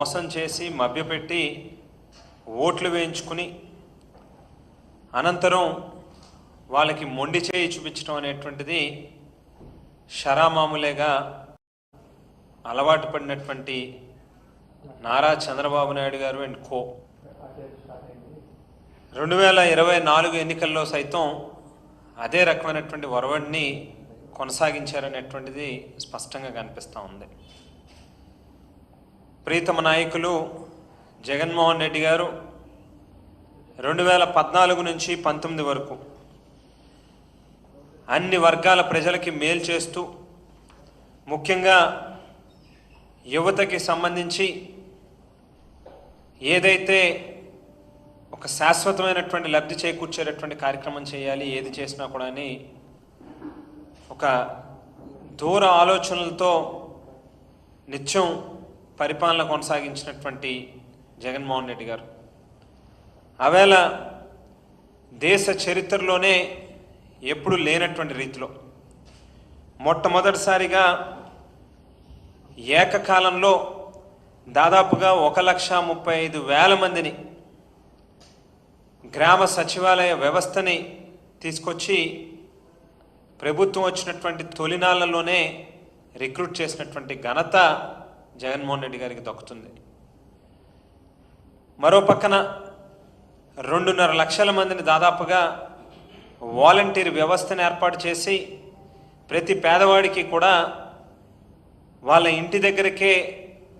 మోసం చేసి మభ్యపెట్టి ఓట్లు వేయించుకుని అనంతరం వాళ్ళకి మొండి చేయి చూపించడం అనేటువంటిది షరామామూలేగా అలవాటు పడినటువంటి నారా చంద్రబాబు నాయుడు గారు అండ్ కో. రెండు వేల ఇరవై నాలుగు ఎన్నికల్లో సైతం అదే రకమైనటువంటి ఒరవడిని కొనసాగించారనేటువంటిది స్పష్టంగా కనిపిస్తూ ఉంది. ప్రీతమ నాయకులు జగన్మోహన్ రెడ్డి గారు రెండు వేల పద్నాలుగు నుంచి పంతొమ్మిది వరకు అన్ని వర్గాల ప్రజలకి మేలు చేస్తూ ముఖ్యంగా యువతకి సంబంధించి ఏదైతే ఒక శాశ్వతమైనటువంటి లబ్ధి చేకూర్చేటటువంటి కార్యక్రమం చేయాలి ఏది చేసినా కూడా అని ఒక దూర ఆలోచనలతో నిత్యం పరిపాలన కొనసాగించినటువంటి జగన్మోహన్ రెడ్డి గారు. ఆవేళ దేశ చరిత్రలోనే ఎప్పుడు లేనటువంటి రీతిలో మొట్టమొదటిసారిగా ఏకకాలంలో దాదాపుగా ఒక లక్ష ముప్పై ఐదు వేల మందిని గ్రామ సచివాలయ వ్యవస్థని తీసుకొచ్చి ప్రభుత్వం వచ్చినటువంటి తొలినాళ్ళలోనే రిక్రూట్ చేసినటువంటి ఘనత జగన్మోహన్ రెడ్డి గారికి దక్కుతుంది. మరో పక్కన రెండున్నర లక్షల మందిని దాదాపుగా వాలంటీర్ వ్యవస్థను ఏర్పాటు చేసి ప్రతి పేదవాడికి కూడా వాళ్ళ ఇంటి దగ్గరకే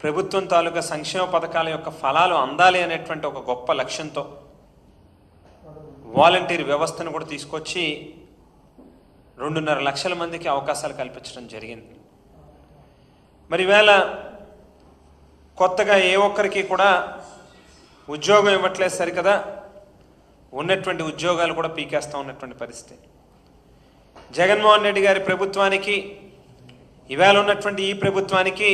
ప్రభుత్వం తాలూకా సంక్షేమ పథకాల యొక్క ఫలాలు అందాలి అనేటువంటి ఒక గొప్ప లక్ష్యంతో వాలంటీర్ వ్యవస్థను కూడా తీసుకొచ్చి రెండున్నర లక్షల మందికి అవకాశాలు కల్పించడం జరిగింది. మరి వేళ కొత్తగా ఏ ఒక్కరికి కూడా ఉద్యోగం ఇవ్వట్లేదు సరికదా? ఉన్నటువంటి ఉద్యోగాలు కూడా పీకేస్తూ ఉన్నటువంటి పరిస్థితి. జగన్మోహన్ రెడ్డి గారి ప్రభుత్వానికి ఇవాళ ఉన్నటువంటి ఈ ప్రభుత్వానికి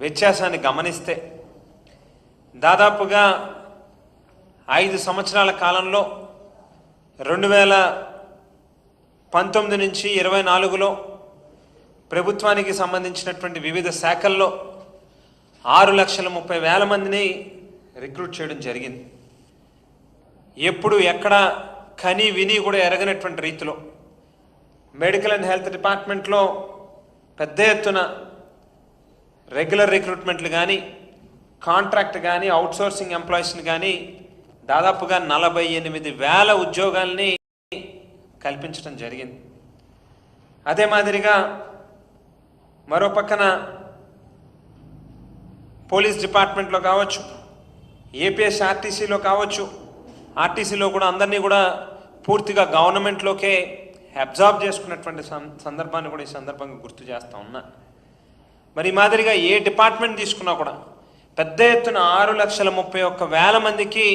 వ్యత్యాసాన్ని గమనిస్తే దాదాపుగా ఐదు సంవత్సరాల కాలంలో రెండు వేల పంతొమ్మిది నుంచి ఇరవై నాలుగులో ప్రభుత్వానికి సంబంధించినటువంటి వివిధ శాఖల్లో ఆరు లక్షల ముప్పై వేల మందిని రిక్రూట్ చేయడం జరిగింది. ఎప్పుడు ఎక్కడ కని విని కూడా ఎరగనటువంటి రీతిలో మెడికల్ అండ్ హెల్త్ డిపార్ట్మెంట్లో పెద్ద ఎత్తున రెగ్యులర్ రిక్రూట్మెంట్లు కానీ కాంట్రాక్ట్ కానీ అవుట్సోర్సింగ్ ఎంప్లాయీస్ని కానీ దాదాపుగా నలభై ఎనిమిది వేల ఉద్యోగాల్ని కల్పించడం జరిగింది. అదే మాదిరిగా మరో పక్కన పోలీస్ డిపార్ట్మెంట్లో కావచ్చు ఏపీఎస్ ఆర్టీసీలో కావచ్చు ఆర్టీసీలో కూడా అందరినీ కూడా పూర్తిగా గవర్నమెంట్లోకే అబ్జార్బ్ చేసుకున్నటువంటి సందర్భాన్ని కూడా ఈ సందర్భంగా గుర్తు చేస్తూ ఉన్నా. మరి మాదిరిగా ఏ డిపార్ట్మెంట్ తీసుకున్నా కూడా పెద్ద ఎత్తున ఆరు లక్షల ముప్పై ఒక్క వేల మందికి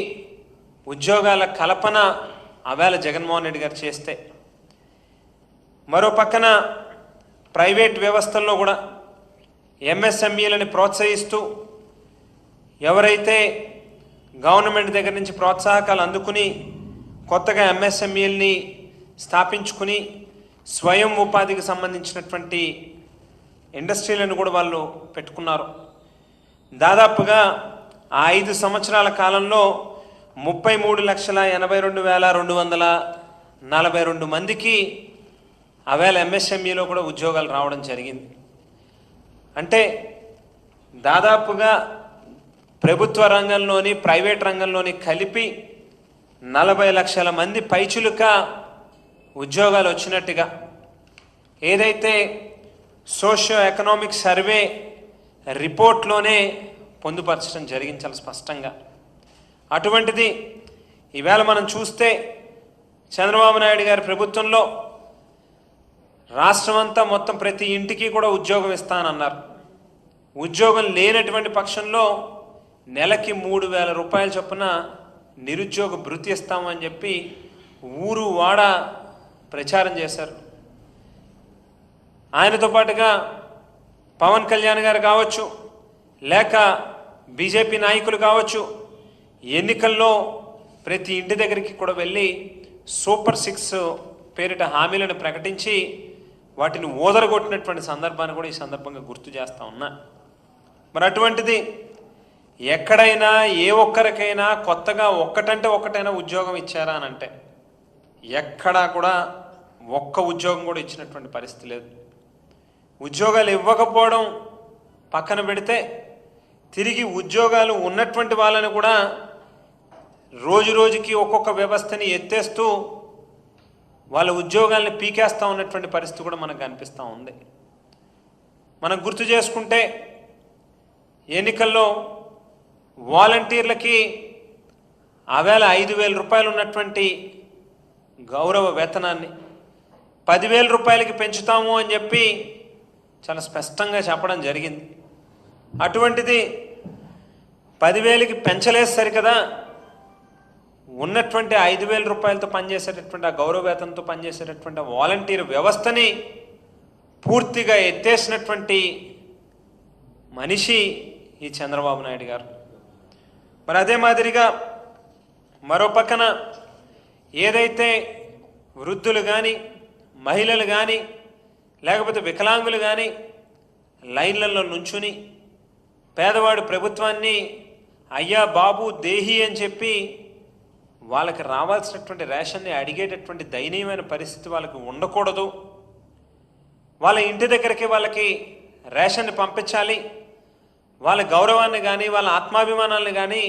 ఉద్యోగాల కల్పన అవేళ జగన్మోహన్ రెడ్డి గారు చేస్తే మరో పక్కన ప్రైవేట్ వ్యవస్థల్లో కూడా ఎంఎస్ఎంఈలని ప్రోత్సహిస్తూ ఎవరైతే గవర్నమెంట్ దగ్గర నుంచి ప్రోత్సాహకాలు అందుకుని కొత్తగా ఎంఎస్ఎంఈల్ని స్థాపించుకుని స్వయం ఉపాధికి సంబంధించినటువంటి ఇండస్ట్రీలను కూడా వాళ్ళు పెట్టుకున్నారు. దాదాపుగా ఆ ఐదు సంవత్సరాల కాలంలో ముప్పై మూడు లక్షల ఎనభై రెండు వేల రెండు వందల నలభై రెండు మందికి అవేళ ఎంఎస్ఎంఈలో కూడా ఉద్యోగాలు రావడం జరిగింది. అంటే దాదాపుగా ప్రభుత్వ రంగంలోని ప్రైవేట్ రంగంలోని కలిపి నలభై లక్షల మంది పైచులుక ఉద్యోగాలు వచ్చినట్టుగా. ఏదైతే సోషియో ఎకనామిక్ సర్వే రిపోర్ట్లోనే పొందుపరచడం జరిగింది చాలా స్పష్టంగా. అటువంటిది ఈవేళ మనం చూస్తే చంద్రబాబు నాయుడు గారి ప్రభుత్వంలో రాష్ట్రం అంతా మొత్తం ప్రతి ఇంటికి కూడా ఉద్యోగం ఇస్తానన్నారు. ఉద్యోగం లేనటువంటి పక్షంలో నెలకి మూడు వేల రూపాయల చొప్పున నిరుద్యోగ భృతి ఇస్తామని చెప్పి ఊరు వాడ ప్రచారం చేశారు. ఆయనతో పాటుగా పవన్ కళ్యాణ్ గారు కావచ్చు లేక బీజేపీ నాయకులు కావచ్చు ఎన్నికల్లో ప్రతి ఇంటి దగ్గరికి కూడా వెళ్ళి సూపర్ సిక్స్ పేరిట హామీలను ప్రకటించి వాటిని ఓదరగొట్టినటువంటి సందర్భాన్ని కూడా ఈ సందర్భంగా గుర్తు చేస్తా ఉన్నా. మరి అటువంటిది ఎక్కడైనా ఏ ఒక్కరికైనా కొత్తగా ఒక్కటంటే ఒక్కటైనా ఉద్యోగం ఇచ్చారా అని అంటే ఎక్కడా కూడా ఒక్క ఉద్యోగం కూడా ఇచ్చినటువంటి పరిస్థితి లేదు. ఉద్యోగాలు ఇవ్వకపోవడం పక్కన పెడితే తిరిగి ఉద్యోగాలు ఉన్నటువంటి వాళ్ళని కూడా రోజు రోజుకి ఒక్కొక్క వ్యవస్థని ఎత్తేస్తూ వాళ్ళ ఉద్యోగాల్ని పీకేస్తూ ఉన్నటువంటి పరిస్థితి కూడా మనకు కనిపిస్తూ ఉంది. మనం గుర్తు చేసుకుంటే ఎన్నికల్లో వాలంటీర్లకి ఆవేళ ఐదు వేల రూపాయలు ఉన్నటువంటి గౌరవ వేతనాన్ని పదివేల రూపాయలకి పెంచుతాము అని చెప్పి చాలా స్పష్టంగా చెప్పడం జరిగింది. అటువంటిది పదివేలకి పెంచలేదు సరికదా? ఉన్నటువంటి ఐదు వేల రూపాయలతో పనిచేసేటటువంటి ఆ గౌరవ వేతనంతో పనిచేసేటటువంటి ఆ వాలంటీర్ వ్యవస్థని పూర్తిగా ఎత్తేసినటువంటి మనిషి ఈ చంద్రబాబు నాయుడు గారు. మరి అదే మాదిరిగా మరో పక్కన ఏదైతే వృద్ధులు కానీ మహిళలు కానీ లేకపోతే వికలాంగులు కానీ లైన్లలో నుంచుని పేదవాడు ప్రభుత్వాన్ని అయ్యా బాబు దేహి అని చెప్పి వాళ్ళకి రావాల్సినటువంటి రేషన్ని అడిగేటటువంటి దయనీయమైన పరిస్థితి వాళ్ళకి ఉండకూడదు. వాళ్ళ ఇంటి దగ్గరికి వాళ్ళకి రేషన్ని పంపించాలి. వాళ్ళ గౌరవాన్ని కానీ వాళ్ళ ఆత్మాభిమానాన్ని కానీ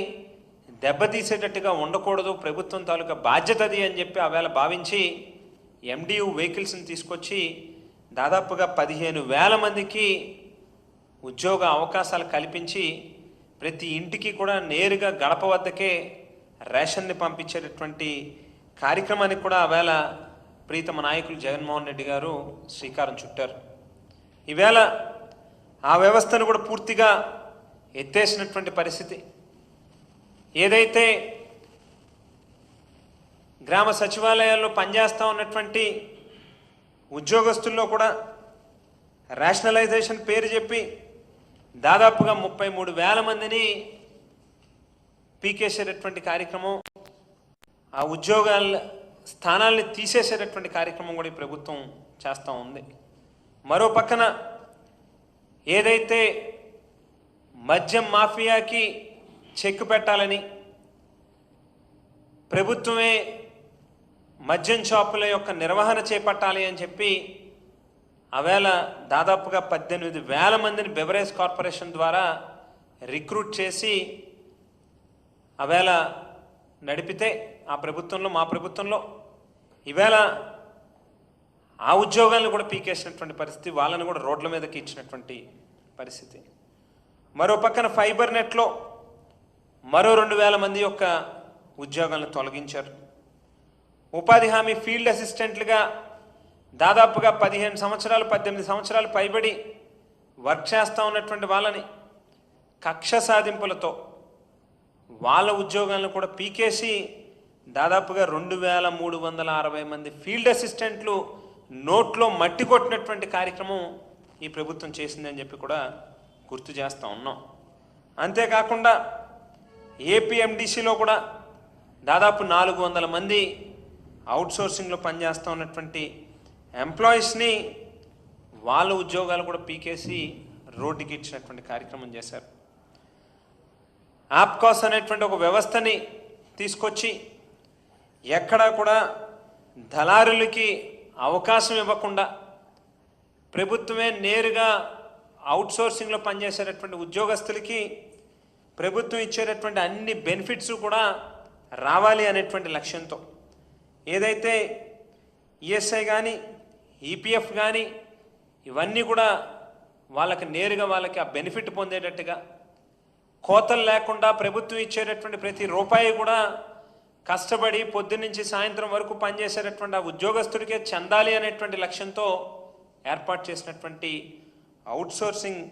దెబ్బతీసేటట్టుగా ఉండకూడదు. ప్రభుత్వం తాలూకా బాధ్యత అది అని చెప్పి ఆవేళ భావించి ఎండియు వెహికల్స్ని తీసుకొచ్చి దాదాపుగా పదిహేను వేల మందికి ఉద్యోగ అవకాశాలు కల్పించి ప్రతి ఇంటికి కూడా నేరుగా గడప వద్దకే రేషన్ని పంపించేటటువంటి కార్యక్రమానికి కూడా ఆవేళ ప్రీతమ నాయకులు జగన్మోహన్ రెడ్డి గారు శ్రీకారం చుట్టారు. ఈవేళ ఆ వ్యవస్థను కూడా పూర్తిగా ఎత్తేసినటువంటి పరిస్థితి. ఏదైతే గ్రామ సచివాలయాల్లో పనిచేస్తూ ఉన్నటువంటి ఉద్యోగస్తుల్లో కూడా రేషనలైజేషన్ పేరు చెప్పి దాదాపుగా ముప్పై మూడు వేల మందిని పీకేసేటటువంటి కార్యక్రమం ఆ ఉద్యోగాల స్థానాల్ని తీసేసేటటువంటి కార్యక్రమం కూడా ఈ ప్రభుత్వం చేస్తూ ఉంది. మరో పక్కన ఏదైతే మద్యం మాఫియాకి చెక్ పెట్టాలని ప్రభుత్వమే మద్యం షాపుల యొక్క నిర్వహణ చేపట్టాలి అని చెప్పి ఆవేళ దాదాపుగా పద్దెనిమిది వేల మందిని బెవరేజ్ కార్పొరేషన్ ద్వారా రిక్రూట్ చేసి ఆవేళ నడిపితే ఆ ప్రభుత్వంలో మా ప్రభుత్వంలో. ఈవేళ ఆ ఉద్యోగాలను కూడా పీకేసినటువంటి పరిస్థితి వాళ్ళని కూడా రోడ్ల మీదకి ఇచ్చినటువంటి పరిస్థితి. మరో పక్కన ఫైబర్ నెట్లో మరో రెండు వేల మంది యొక్క ఉద్యోగాలను తొలగించారు. ఉపాధి హామీ ఫీల్డ్ అసిస్టెంట్లుగా దాదాపుగా పదిహేను సంవత్సరాలు పద్దెనిమిది సంవత్సరాలు పైబడి వర్క్ చేస్తూ ఉన్నటువంటి వాళ్ళని కక్ష సాధింపులతో వాళ్ళ ఉద్యోగాలను కూడా పీకేసి దాదాపుగా రెండు వేల మూడు వందల అరవై మంది ఫీల్డ్ అసిస్టెంట్లు నోట్లో మట్టి కొట్టినటువంటి కార్యక్రమం ఈ ప్రభుత్వం చేసిందని చెప్పి కూడా గుర్తు చేస్తూ ఉన్నాం. అంతేకాకుండా ఏపీఎండిసిలో కూడా దాదాపు నాలుగు వందల మంది అవుట్సోర్సింగ్లో పనిచేస్తూ ఉన్నటువంటి ఎంప్లాయీస్ని వాళ్ళ ఉద్యోగాలు కూడా పీకేసి రోడ్డుకి ఇచ్చినటువంటి కార్యక్రమం చేశారు. ఆప్కాస్ అనేటువంటి ఒక వ్యవస్థని తీసుకొచ్చి ఎక్కడా కూడా దళారులకి అవకాశం ఇవ్వకుండా ప్రభుత్వమే నేరుగా అవుట్సోర్సింగ్లో పనిచేసేటటువంటి ఉద్యోగస్తులకి ప్రభుత్వం ఇచ్చేటటువంటి అన్ని బెనిఫిట్స్ కూడా రావాలి అనేటువంటి లక్ష్యంతో. ఏదైతే ఈఎస్ఐ కానీ ఈపీఎఫ్ కానీ ఇవన్నీ కూడా వాళ్ళకి నేరుగా వాళ్ళకి ఆ బెనిఫిట్ పొందేటట్టుగా కోతలు లేకుండా ప్రభుత్వం ఇచ్చేటటువంటి ప్రతి రూపాయి కూడా కష్టపడి పొద్దున్నుంచి సాయంత్రం వరకు పనిచేసేటటువంటి ఆ ఉద్యోగస్తుడికే చెందాలి అనేటువంటి లక్ష్యంతో ఏర్పాటు చేసినటువంటి అవుట్సోర్సింగ్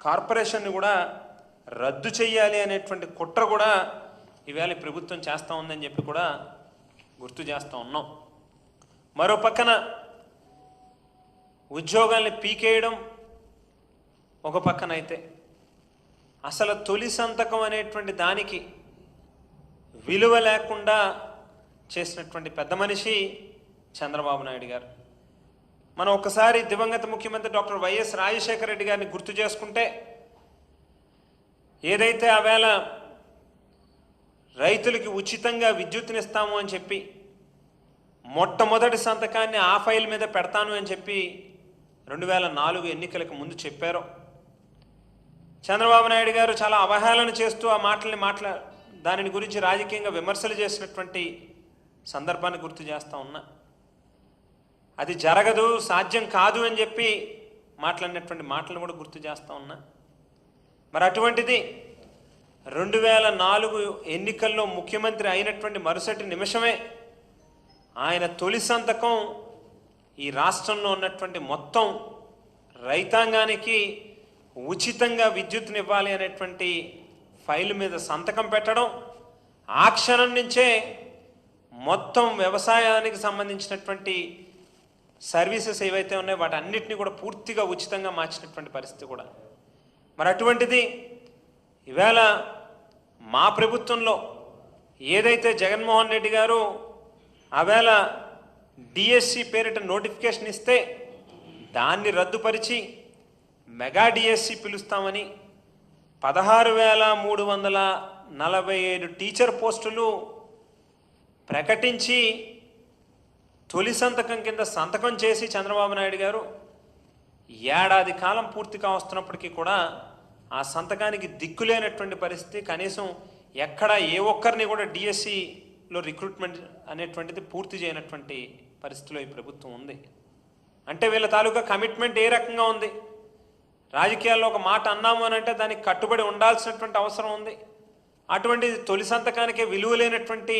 కార్పొరేషన్ని కూడా రద్దు చేయాలి అనేటువంటి కుట్ర కూడా ఈవేళ ప్రభుత్వం చేస్తూ ఉందని చెప్పి కూడా గుర్తు చేస్తూ ఉన్నాం. మరో పక్కన ఉద్యోగాల్ని పీకేయడం ఒక పక్కన అయితే అసలు తొలి సంతకం అనేటువంటి దానికి విలువ లేకుండా చేసినటువంటి పెద్ద మనిషి చంద్రబాబు నాయుడు గారు. మనం ఒకసారి దివంగత ముఖ్యమంత్రి డాక్టర్ వైఎస్ రాజశేఖర రెడ్డి గారిని గుర్తు చేసుకుంటే ఏదైతే ఆవేళ రైతులకి ఉచితంగా విద్యుత్నిస్తాము అని చెప్పి మొట్టమొదటి సంతకాన్ని ఆ ఫైల్ మీద పెడతాను అని చెప్పి రెండు వేల నాలుగు ఎన్నికలకు ముందు చెప్పారు. చంద్రబాబు నాయుడు గారు చాలా అవహేళన చేస్తూ ఆ మాటల్ని మాట్లా దానిని గురించి రాజకీయంగా విమర్శలు చేసినటువంటి సందర్భాన్ని గుర్తు చేస్తా ఉన్నా. అది జరగదు సాధ్యం కాదు అని చెప్పి మాట్లాడినటువంటి మాటలు కూడా గుర్తు చేస్తూ ఉన్నా. మరి అటువంటిది రెండు వేల నాలుగు ఎన్నికల్లో ముఖ్యమంత్రి అయినటువంటి మరుసటి నిమిషమే ఆయన తొలి సంతకం ఈ రాష్ట్రంలో ఉన్నటువంటి మొత్తం రైతాంగానికి ఉచితంగా విద్యుత్నివ్వాలి అనేటువంటి ఫైల్ మీద సంతకం పెట్టడం ఆ క్షణం నుంచే మొత్తం వ్యవసాయానికి సంబంధించినటువంటి సర్వీసెస్ ఏవైతే ఉన్నాయో వాటి అన్నిటిని కూడా పూర్తిగా ఉచితంగా మార్చినటువంటి పరిస్థితి కూడా. మరి అటువంటిది ఈవేళ మా ప్రభుత్వంలో ఏదైతే జగన్మోహన్ రెడ్డి గారు ఆవేళ డిఎస్సి పేరిట నోటిఫికేషన్ ఇస్తే దాన్ని రద్దుపరిచి మెగా డిఎస్సి పిలుస్తామని పదహారు వేల మూడు వందల నలభై ఏడు టీచర్ పోస్టులు ప్రకటించి తొలి సంతకం కింద సంతకం చేసి చంద్రబాబు నాయుడు గారు ఏడాది కాలం పూర్తిగా వస్తున్నప్పటికీ కూడా ఆ సంతకానికి దిక్కులేనటువంటి పరిస్థితి. కనీసం ఎక్కడ ఏ ఒక్కరిని కూడా డిఎస్సిలో రిక్రూట్మెంట్ అనేటువంటిది పూర్తి చేయనటువంటి పరిస్థితిలో ఈ ప్రభుత్వం ఉంది. అంటే వీళ్ళ తాలూకా కమిట్మెంట్ ఏ రకంగా ఉంది? రాజకీయాల్లో ఒక మాట అన్నాము అని అంటే దానికి కట్టుబడి ఉండాల్సినటువంటి అవసరం ఉంది. అటువంటి తొలి సంతకానికే విలువ లేనటువంటి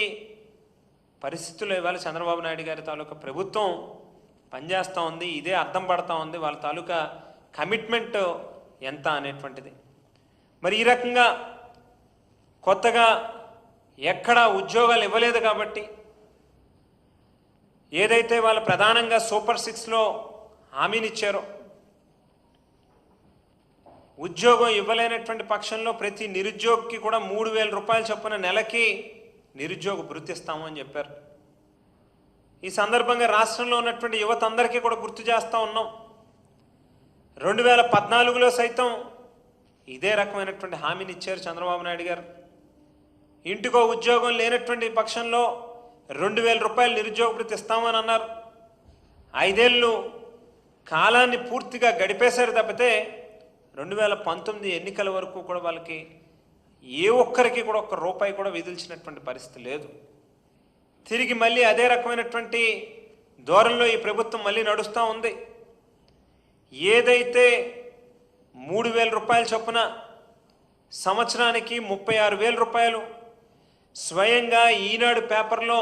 పరిస్థితుల్లో ఇవాళ చంద్రబాబు నాయుడు గారి తాలూకా ప్రభుత్వం పనిచేస్తూ ఉంది. ఇదే అర్థం పడతా ఉంది. వాళ్ళ తాలూకా కమిట్మెంట్ ఎంత అనేటువంటిది. మరి ఈ రకంగా కొత్తగా ఎక్కడా ఉద్యోగాలు ఇవ్వలేదు కాబట్టి ఏదైతే వాళ్ళు ప్రధానంగా సూపర్ సిక్స్లో హామీనిచ్చారో ఉద్యోగం ఇవ్వలేనటువంటి పక్షంలో ప్రతి నిరుద్యోగికి కూడా మూడు వేల రూపాయలు చొప్పున నెలకి నిరుద్యోగ భృతి అని చెప్పారు. ఈ సందర్భంగా రాష్ట్రంలో ఉన్నటువంటి యువత అందరికీ కూడా గుర్తు చేస్తూ ఉన్నాం. రెండు వేల పద్నాలుగులో సైతం ఇదే రకమైనటువంటి హామీని ఇచ్చారు చంద్రబాబు నాయుడు గారు. ఇంటికో ఉద్యోగం లేనటువంటి పక్షంలో రెండు వేల రూపాయలు నిరుద్యోగ భృతి ఇస్తామని అన్నారు. ఐదేళ్ళు కాలాన్ని పూర్తిగా గడిపేశారు తప్పితే రెండు వేల పంతొమ్మిది ఎన్నికల వరకు కూడా వాళ్ళకి ఏ ఒక్కరికి కూడా ఒక్క రూపాయి కూడా విధించినటువంటి పరిస్థితి లేదు. తిరిగి మళ్ళీ అదే రకమైనటువంటి ధోరణిలో ఈ ప్రభుత్వం మళ్ళీ నడుస్తూ ఉంది. ఏదైతే మూడు వేల రూపాయల చొప్పున సంవత్సరానికి ముప్పై ఆరు వేల రూపాయలు స్వయంగా ఈనాడు పేపర్లో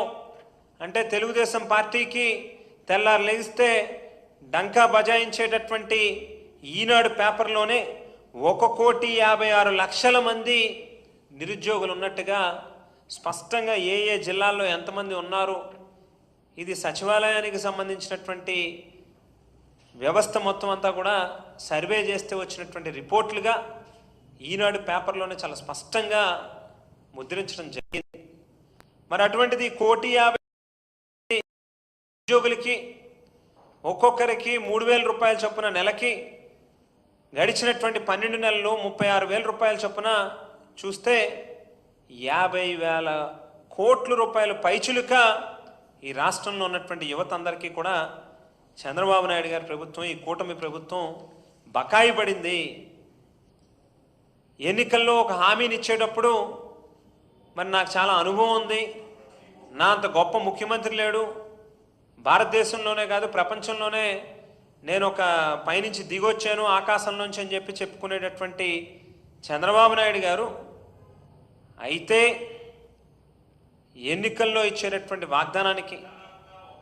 అంటే తెలుగుదేశం పార్టీకి తెల్లారు లెగిస్తే డంకా బజాయించేటటువంటి ఈనాడు పేపర్లోనే ఒక కోటి యాభై ఆరు లక్షల మంది నిరుద్యోగులు ఉన్నట్టుగా స్పష్టంగా ఏ ఏ జిల్లాల్లో ఎంతమంది ఉన్నారు ఇది సచివాలయానికి సంబంధించినటువంటి వ్యవస్థ మొత్తం అంతా కూడా సర్వే చేస్తే వచ్చినటువంటి రిపోర్ట్లుగా ఈనాడు పేపర్లోనే చాలా స్పష్టంగా ముద్రించడం జరిగింది. మరి అటువంటిది కోటి యాభై ఉద్యోగులకి ఒక్కొక్కరికి మూడు వేల రూపాయల చొప్పున నెలకి గడిచినటువంటి పన్నెండు నెలలు ముప్పై ఆరు వేల రూపాయల చొప్పున చూస్తే యాభై వేల కోట్ల రూపాయల పైచులుక ఈ రాష్ట్రంలో ఉన్నటువంటి యువత అందరికీ కూడా చంద్రబాబు నాయుడు గారి ప్రభుత్వం ఈ కూటమి ప్రభుత్వం బకాయి పడింది. ఎన్నికల్లో ఒక హామీని ఇచ్చేటప్పుడు మరి నాకు చాలా అనుభవం ఉంది. నా అంత గొప్ప ముఖ్యమంత్రి లేడు. భారతదేశంలోనే కాదు ప్రపంచంలోనే నేను ఒక పైనుంచి దిగొచ్చాను ఆకాశంలోంచి అని చెప్పి చెప్పుకునేటటువంటి చంద్రబాబు నాయుడు గారు అయితే ఎన్నికల్లో ఇచ్చేటటువంటి వాగ్దానానికి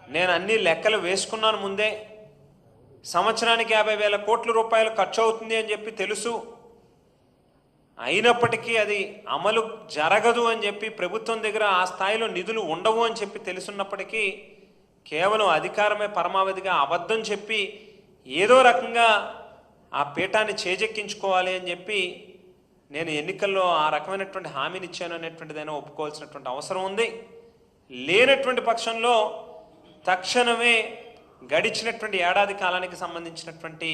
నేను అన్ని లెక్కలు వేసుకున్నాను ముందే సంవత్సరానికి యాభై వేల కోట్ల రూపాయలు ఖర్చు అవుతుంది అని చెప్పి తెలుసు. అయినప్పటికీ అది అమలు జరగదు అని చెప్పి ప్రభుత్వం దగ్గర ఆ స్థాయిలో నిధులు ఉండవు అని చెప్పి తెలుసున్నప్పటికీ కేవలం అధికారమే పరమావధిగా అబద్ధం చెప్పి ఏదో రకంగా ఆ పీఠాన్ని చేజెక్కించుకోవాలి అని చెప్పి నేను ఎన్నికల్లో ఆ రకమైనటువంటి హామీని ఇచ్చాను అనేటువంటిదైనా ఒప్పుకోవాల్సినటువంటి అవసరం ఉంది. లేనటువంటి పక్షంలో తక్షణమే గడిచినటువంటి ఏడాది కాలానికి సంబంధించినటువంటి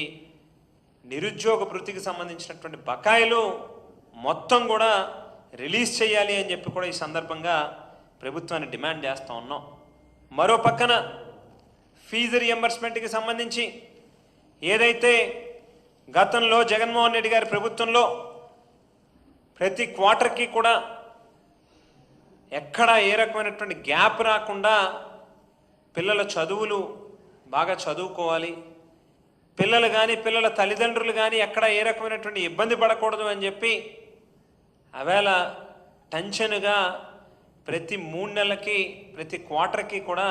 నిరుద్యోగ వృత్తికి సంబంధించినటువంటి బకాయిలు మొత్తం కూడా రిలీజ్ చేయాలి అని చెప్పి కూడా ఈ సందర్భంగా ప్రభుత్వాన్ని డిమాండ్ చేస్తూ ఉన్నాం. మరో పక్కన ఫీజు రియంబర్స్మెంట్కి సంబంధించి ఏదైతే గతంలో జగన్మోహన్ రెడ్డి గారి ప్రభుత్వంలో ప్రతి క్వార్టర్కి కూడా ఎక్కడ ఏ రకమైనటువంటి గ్యాప్ రాకుండా పిల్లల చదువులు బాగా చదువుకోవాలి. పిల్లలు కానీ పిల్లల తల్లిదండ్రులు కానీ ఎక్కడ ఏ రకమైనటువంటి ఇబ్బంది పడకూడదు అని చెప్పి అవేళ టెన్షన్గా ప్రతి మూడు నెలలకి ప్రతి క్వార్టర్కి కూడా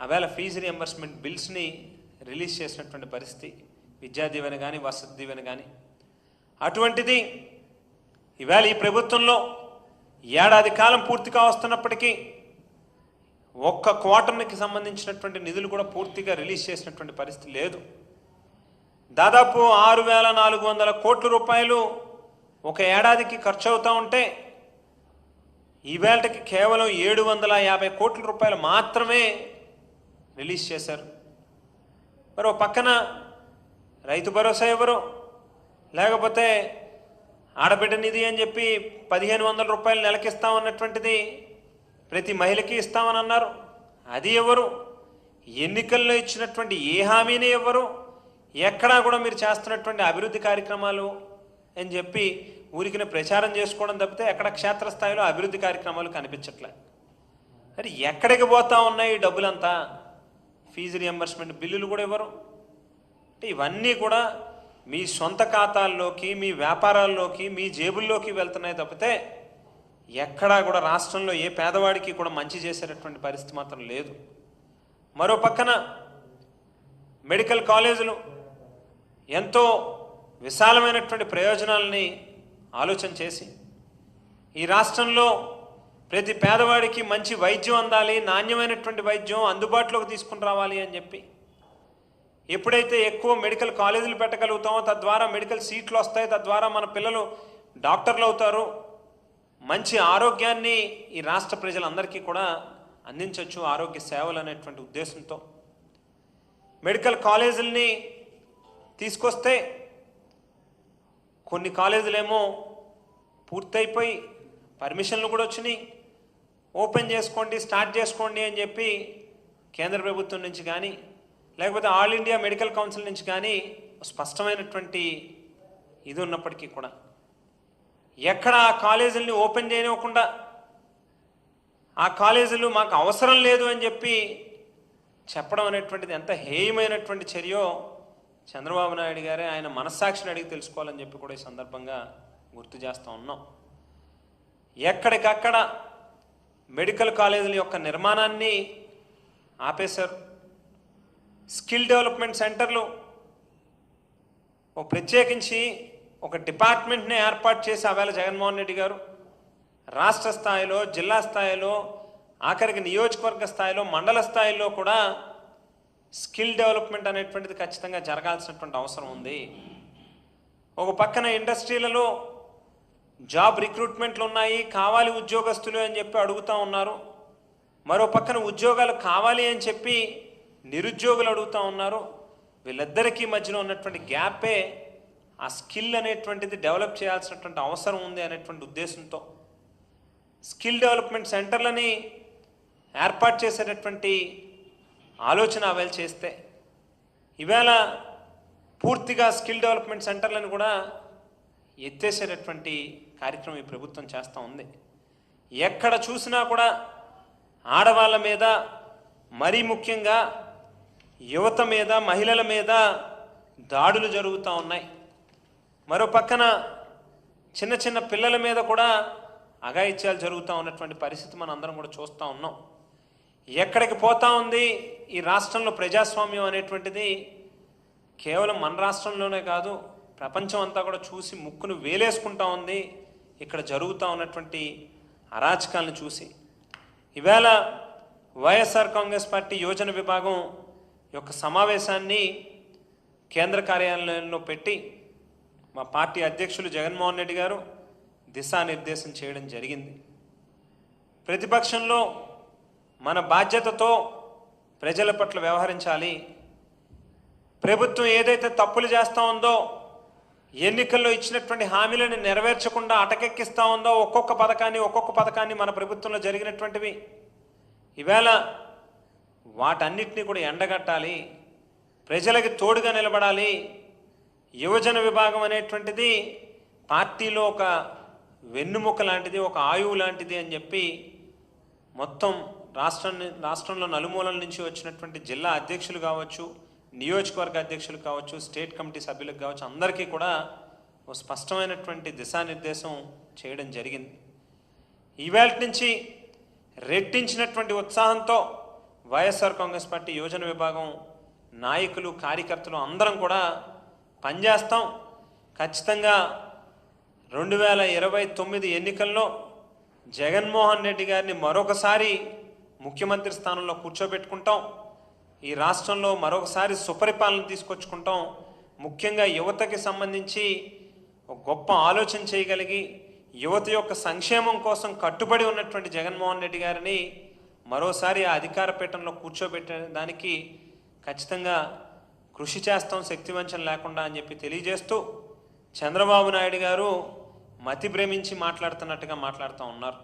అవేళ ఫీజు రియంబర్స్మెంట్ బిల్స్ని రిలీజ్ చేసినటువంటి పరిస్థితి. విద్యా దీవెన కానీ వసతి దీవెన కానీ అటువంటిది ఇవాళ ఈ ప్రభుత్వంలో ఏడాది కాలం పూర్తిగా వస్తున్నప్పటికీ ఒక్క క్వార్టర్కి సంబంధించినటువంటి నిధులు కూడా పూర్తిగా రిలీజ్ చేసినటువంటి పరిస్థితి లేదు. దాదాపు ఆరు వేల నాలుగు వందల కోట్ల రూపాయలు ఒక ఏడాదికి ఖర్చు అవుతూ ఉంటే ఈవేళకి కేవలం ఏడు వందల యాభై కోట్ల రూపాయలు మాత్రమే రిలీజ్ చేశారు. మరి పక్కన రైతు భరోసా ఎవరు? లేకపోతే ఆడబిడ్డ నిధి అని చెప్పి పదిహేను వందల రూపాయలు నెలకిస్తామన్నటువంటిది ప్రతి మహిళకి ఇస్తామని అన్నారు. అది ఎవరు? ఎన్నికల్లో ఇచ్చినటువంటి ఏ హామీని ఎవరు? ఎక్కడా కూడా మీరు చేస్తున్నటువంటి అభివృద్ధి కార్యక్రమాలు అని చెప్పి ఊరికిన ప్రచారం చేసుకోవడం తప్పితే ఎక్కడ క్షేత్రస్థాయిలో అభివృద్ధి కార్యక్రమాలు కనిపించట్లే. మరి ఎక్కడికి పోతా ఉన్నాయి ఈ డబ్బులంతా? ఫీజు రియంబర్స్మెంట్ బిల్లులు కూడా ఇవ్వరు అంటే ఇవన్నీ కూడా మీ సొంత ఖాతాల్లోకి మీ వ్యాపారాల్లోకి మీ జేబుల్లోకి వెళ్తున్నాయి తప్పితే ఎక్కడా కూడా రాష్ట్రంలో ఏ పేదవాడికి కూడా మంచి చేసేటటువంటి పరిస్థితి మాత్రం లేదు. మరో పక్కన మెడికల్ కాలేజీలు ఎంతో విశాలమైనటువంటి ప్రయోజనాలని ఆలోచన చేసి ఈ రాష్ట్రంలో ప్రతి పేదవాడికి మంచి వైద్యం అందాలి నాణ్యమైనటువంటి వైద్యం అందుబాటులోకి తీసుకుని రావాలి అని చెప్పి ఎప్పుడైతే ఎక్కువ మెడికల్ కాలేజీలు పెట్టగలుగుతామో తద్వారా మెడికల్ సీట్లు వస్తాయి తద్వారా మన పిల్లలు డాక్టర్లు అవుతారు. మంచి ఆరోగ్యాన్ని ఈ రాష్ట్ర ప్రజలందరికీ కూడా అందించవచ్చు ఆరోగ్య సేవలు అనేటువంటి ఉద్దేశంతో. మెడికల్ కాలేజీలని తీసుకొస్తే కొన్ని కాలేజీలేమో పూర్తయిపోయి పర్మిషన్లు కూడా వచ్చినాయి. ఓపెన్ చేసుకోండి స్టార్ట్ చేసుకోండి అని చెప్పి కేంద్ర ప్రభుత్వం నుంచి కానీ లేకపోతే ఆల్ ఇండియా మెడికల్ కౌన్సిల్ నుంచి కానీ స్పష్టమైనటువంటి ఇది ఉన్నప్పటికీ కూడా ఎక్కడ ఆ కాలేజీలని ఓపెన్ చేయనివ్వకుండా ఆ కాలేజీలు మాకు అవసరం లేదు అని చెప్పి చెప్పడం అనేటువంటిది ఎంత హేయమైనటువంటి చర్యో చంద్రబాబు నాయుడు గారే ఆయన మనస్సాక్షిని అడిగి తెలుసుకోవాలని చెప్పి కూడా ఈ సందర్భంగా గుర్తు చేస్తూ ఉన్నాం. ఎక్కడికక్కడ మెడికల్ కాలేజీల యొక్క నిర్మాణాన్ని ఆపేశారు. స్కిల్ డెవలప్మెంట్ సెంటర్లు ఒక ప్రత్యేకించి ఒక డిపార్ట్మెంట్ని ఏర్పాటు చేసి ఆవేళ జగన్మోహన్ రెడ్డి గారు రాష్ట్ర స్థాయిలో జిల్లా స్థాయిలో ఆఖరికి నియోజకవర్గ స్థాయిలో మండల స్థాయిలో కూడా స్కిల్ డెవలప్మెంట్ అనేటువంటిది ఖచ్చితంగా జరగాల్సినటువంటి అవసరం ఉంది. ఒక పక్కన ఇండస్ట్రీలలో జాబ్ రిక్రూట్మెంట్లు ఉన్నాయి కావాలి ఉద్యోగస్తులు అని చెప్పి అడుగుతూ ఉన్నారు. మరో పక్కన ఉద్యోగాలు కావాలి అని చెప్పి నిరుద్యోగులు అడుగుతూ ఉన్నారు వీళ్ళిద్దరికీ మధ్యలో ఉన్నటువంటి గ్యాపే ఆ స్కిల్ అనేటువంటిది డెవలప్ చేయాల్సినటువంటి అవసరం ఉంది అనేటువంటి ఉద్దేశంతో స్కిల్ డెవలప్మెంట్ సెంటర్లని ఏర్పాటు చేసేటటువంటి ఆలోచన అవేలు చేస్తే ఈవేళ పూర్తిగా స్కిల్ డెవలప్మెంట్ సెంటర్లను కూడా ఎత్తేసేటటువంటి కార్యక్రమం ఈ ప్రభుత్వం చేస్తూ ఉంది. ఎక్కడ చూసినా కూడా ఆడవాళ్ళ మీద మరీ ముఖ్యంగా యువత మీద మహిళల మీద దాడులు జరుగుతూ ఉన్నాయి. మరో పక్కన చిన్న చిన్న పిల్లల మీద కూడా అఘాయిత్యాలు జరుగుతూ ఉన్నటువంటి పరిస్థితి మనం అందరం కూడా చూస్తూ ఉన్నాం. ఎక్కడికి పోతా ఉంది ఈ రాష్ట్రంలో ప్రజాస్వామ్యం అనేటువంటిది కేవలం మన రాష్ట్రంలోనే కాదు ప్రపంచం అంతా కూడా చూసి ముక్కును వేలేసుకుంటా ఉంది. ఇక్కడ జరుగుతూ ఉన్నటువంటి అరాచకాలను చూసి. ఈవేళ వైఎస్ఆర్ కాంగ్రెస్ పార్టీ యోజన విభాగం యొక్క సమావేశాన్ని కేంద్ర కార్యాలయంలో పెట్టి మా పార్టీ అధ్యక్షులు జగన్మోహన్ రెడ్డి గారు దిశానిర్దేశం చేయడం జరిగింది. ప్రతిపక్షంలో మన బాధ్యతతో ప్రజల పట్ల వ్యవహరించాలి. ప్రభుత్వం ఏదైతే తప్పులు చేస్తూ ఉందో ఎన్నికల్లో ఇచ్చినటువంటి హామీలను నెరవేర్చకుండా అటకెక్కిస్తూ ఉందో ఒక్కొక్క పథకాన్ని ఒక్కొక్క పథకాన్ని మన ప్రభుత్వంలో జరిగినటువంటివి. ఈవేళ వాటన్నిటినీ కూడా ఎండగట్టాలి. ప్రజలకి తోడుగా నిలబడాలి. యువజన విభాగం అనేటువంటిది పార్టీలో ఒక వెన్నుముక లాంటిది ఒక ఆయువు లాంటిది అని చెప్పి మొత్తం రాష్ట్రాన్ని రాష్ట్రంలో నలుమూలల నుంచి వచ్చినటువంటి జిల్లా అధ్యక్షులు కావచ్చు నియోజకవర్గ అధ్యక్షులు కావచ్చు స్టేట్ కమిటీ సభ్యులకు కావచ్చు అందరికీ కూడా ఓ స్పష్టమైనటువంటి దిశానిర్దేశం చేయడం జరిగింది. ఈవేళ నుంచి రెట్టించినటువంటి ఉత్సాహంతో వైఎస్ఆర్ కాంగ్రెస్ పార్టీ యువజన విభాగం నాయకులు కార్యకర్తలు అందరం కూడా పనిచేస్తాం. ఖచ్చితంగా రెండు వేల ఇరవై తొమ్మిది ఎన్నికల్లో జగన్మోహన్ రెడ్డి గారిని మరొకసారి ముఖ్యమంత్రి స్థానంలో కూర్చోబెట్టుకుంటాం. ఈ రాష్ట్రంలో మరొకసారి సుపరిపాలన తీసుకొచ్చుకుంటాం. ముఖ్యంగా యువతకి సంబంధించి ఒక గొప్ప ఆలోచన చేయగలిగి యువత యొక్క సంక్షేమం కోసం కట్టుబడి ఉన్నటువంటి జగన్మోహన్ రెడ్డి గారిని మరోసారి ఆ అధికార పీఠంలో కూర్చోబెట్టడానికి ఖచ్చితంగా కృషి చేస్తాం శక్తివంచం లేకుండా అని చెప్పి తెలియజేస్తూ చంద్రబాబు నాయుడు గారు మతి భ్రమించి మాట్లాడుతున్నట్టుగా మాట్లాడుతూ ఉన్నారు.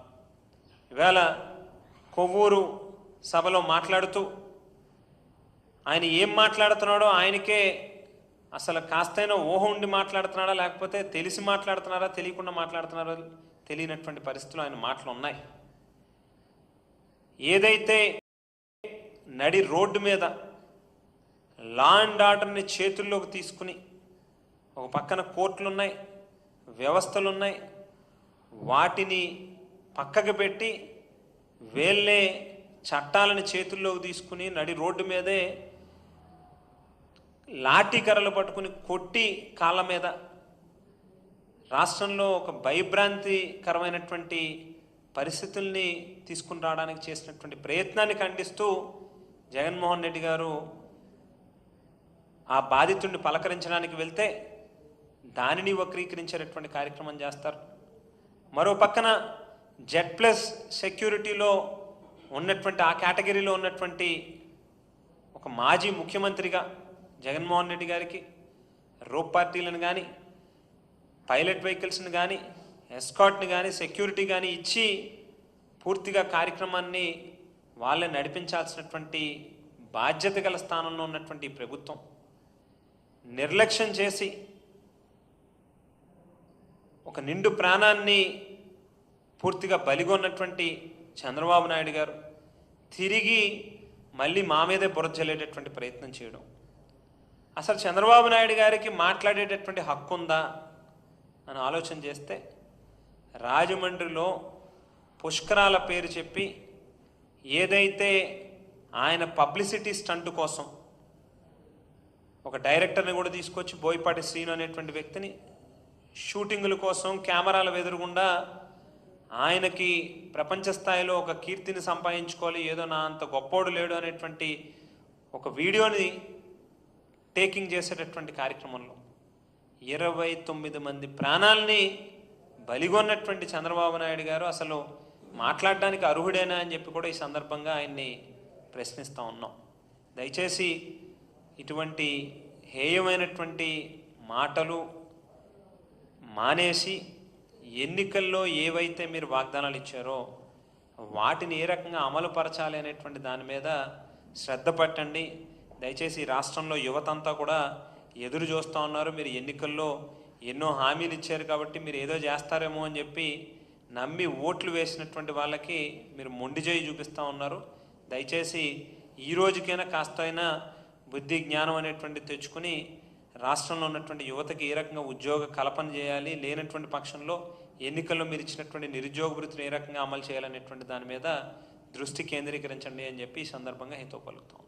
ఇవాళ కొవ్వూరు సభలో మాట్లాడుతూ ఆయన ఏం మాట్లాడుతున్నాడో ఆయనకే అసలు కాస్తైనా ఊహ ఉండి మాట్లాడుతున్నాడా లేకపోతే తెలిసి మాట్లాడుతున్నారా తెలియకుండా మాట్లాడుతున్నారో తెలియనటువంటి పరిస్థితులు ఆయన మాటలు ఉన్నాయి. ఏదైతే నడి రోడ్డు మీద లా అండ్ ఆర్డర్ని చేతుల్లోకి తీసుకుని ఒక పక్కన కోర్టులున్నాయి ఉన్నాయి వ్యవస్థలు ఉన్నాయి వాటిని పక్కకు పెట్టి వేళ్ళే చట్టాలను చేతుల్లోకి తీసుకుని నడి రోడ్డు మీదే లాఠీ కర్రలు పట్టుకుని కొట్టి కాళ్ళ మీద రాష్ట్రంలో ఒక భయభ్రాంతికరమైనటువంటి పరిస్థితుల్ని తీసుకుని రావడానికి చేసినటువంటి ప్రయత్నాన్ని ఖండిస్తూ జగన్మోహన్ రెడ్డి గారు ఆ బాధితుడిని పలకరించడానికి వెళ్తే దానిని వక్రీకరించేటటువంటి కార్యక్రమం చేస్తారు. మరో పక్కన జెడ్ ప్లస్ సెక్యూరిటీలో ఉన్నటువంటి ఆ కేటగిరీలో ఉన్నటువంటి ఒక మాజీ ముఖ్యమంత్రిగా జగన్మోహన్ రెడ్డి గారికి రోప్ పార్టీలను కానీ పైలట్ వెహికల్స్ని కానీ ఎస్కాట్ని కానీ సెక్యూరిటీ కానీ ఇచ్చి పూర్తిగా కార్యక్రమాన్ని వాళ్ళే నడిపించాల్సినటువంటి బాధ్యత గల స్థానంలో ఉన్నటువంటి ప్రభుత్వం. నిర్లక్ష్యం చేసి ఒక నిండు ప్రాణాన్ని పూర్తిగా బలిగొన్నటువంటి చంద్రబాబు నాయుడు గారు తిరిగి మళ్ళీ మా మీదే బురద జల్లేటటువంటి ప్రయత్నం చేయడం. అసలు చంద్రబాబు నాయుడు గారికి మాట్లాడేటటువంటి హక్కు ఉందా అని ఆలోచన చేస్తే రాజమండ్రిలో పుష్కరాల పేరు చెప్పి ఏదైతే ఆయన పబ్లిసిటీ స్టంట్ కోసం ఒక డైరెక్టర్ని కూడా తీసుకొచ్చి బోయపాటి శ్రీను అనేటువంటి వ్యక్తిని షూటింగుల కోసం కెమెరాల వెదురుగుండా ఆయనకి ప్రపంచ స్థాయిలో ఒక కీర్తిని సంపాదించుకోవాలి ఏదో నా అంత గొప్పోడు లేడు అనేటువంటి ఒక వీడియోని టేకింగ్ చేసేటటువంటి కార్యక్రమంలో ఇరవై తొమ్మిది మంది ప్రాణాల్ని బలిగొన్నటువంటి చంద్రబాబు నాయుడు గారు అసలు మాట్లాడడానికి అర్హుడేనా అని చెప్పి కూడా ఈ సందర్భంగా ఆయన్ని ప్రశ్నిస్తూ ఉన్నాం. దయచేసి ఇటువంటి హేయమైనటువంటి మాటలు మానేసి ఎన్నికల్లో ఏవైతే మీరు వాగ్దానాలు ఇచ్చారో వాటిని ఏ రకంగా అమలు పరచాలి అనేటువంటి దాని మీద శ్రద్ధ పట్టండి. దయచేసి రాష్ట్రంలో యువతంతా కూడా ఎదురు చూస్తూ ఉన్నారు. మీరు ఎన్నికల్లో ఎన్నో హామీలు ఇచ్చారు కాబట్టి మీరు ఏదో చేస్తారేమో అని చెప్పి నమ్మి ఓట్లు వేసినటువంటి వాళ్ళకి మీరు మొండి చేయి చూపిస్తూ ఉన్నారు. దయచేసి ఈ రోజుకైనా కాస్త అయినా బుద్ధి జ్ఞానం అనేటువంటి తెచ్చుకుని రాష్ట్రంలో ఉన్నటువంటి యువతకి ఏ రకంగా ఉద్యోగ కల్పన చేయాలి లేనటువంటి పక్షంలో ఎన్నికల్లో మీరు ఇచ్చినటువంటి నిరుద్యోగ వృత్తిని ఏ రకంగా అమలు చేయాలనేటువంటి దాని మీద దృష్టి కేంద్రీకరించండి అని చెప్పి ఈ సందర్భంగా హితో పలుకుతాం